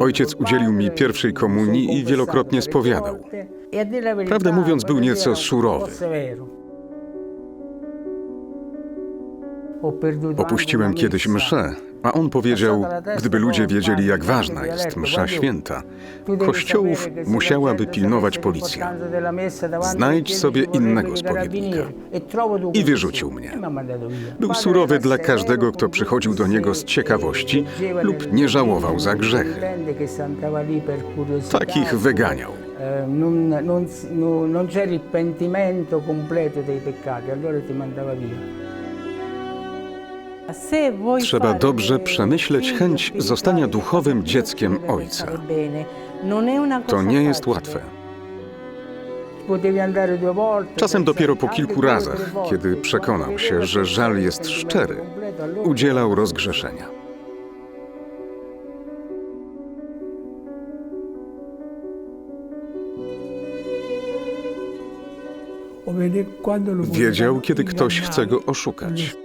Ojciec udzielił mi pierwszej komunii i wielokrotnie spowiadał. Prawdę mówiąc, był nieco surowy. Opuściłem kiedyś mszę, a on powiedział, gdyby ludzie wiedzieli, jak ważna jest msza święta, kościołów musiałaby pilnować policja. Znajdź sobie innego spowiednika. I wyrzucił mnie. Był surowy dla każdego, kto przychodził do niego z ciekawości lub nie żałował za grzechy. Takich wyganiał. Non, c'è il pentimento completo dei peccati, allora ti mandava via. Trzeba dobrze przemyśleć chęć zostania duchowym dzieckiem Ojca. To nie jest łatwe. Czasem dopiero po kilku razach, kiedy przekonał się, że żal jest szczery, udzielał rozgrzeszenia. Wiedział, kiedy ktoś chce go oszukać.